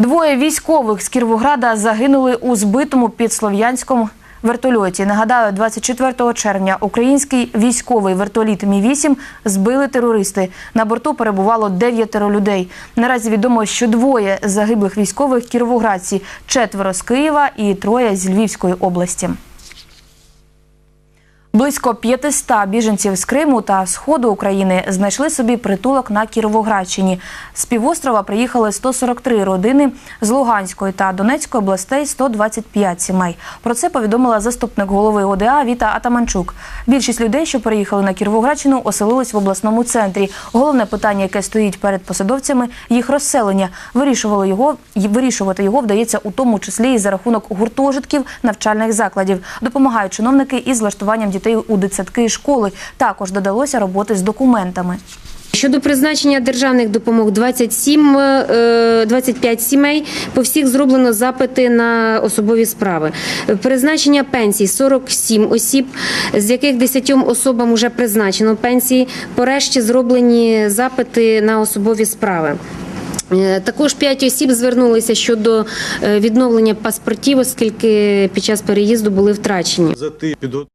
Двоє військових з Кіровограда загинули у збитому під Слов'янськом вертольоті. Нагадаю, 24 червня український військовий вертоліт Мі-8 збили терористи. На борту перебувало дев'ятеро людей. Наразі відомо, що двоє загиблих військових кіровоградці, четверо з Києва і троє з Львівської області. Близько 500 біженців з Криму та сходу України знайшли собі притулок на Кіровоградщині. З півострова приїхали 143 родини з Луганської та Донецької областей 125 сімей. Про це повідомила заступник голови ОДА Віта Атаманчук. Більшість людей, що приїхали на Кіровоградщину, оселились в обласному центрі. Головне питання, яке стоїть перед посадовцями, їх розселення. Вирішували його вирішувати його вдається у тому числі і за рахунок гуртожитків навчальних закладів. Допомагають чиновники із влаштуванням дітей у дитсадки і школи. Також додалося роботи з документами. Щодо призначення державних допомог 27, е, 25 сімей, по всіх зроблено запити на особові справи. Призначення пенсій 47 осіб, з яких 10 особам вже призначено пенсії, по решті зроблені запити на особові справи. Е, Також 5 осіб звернулися щодо е, відновлення паспортів, оскільки під час переїзду були втрачені. за ти підготовку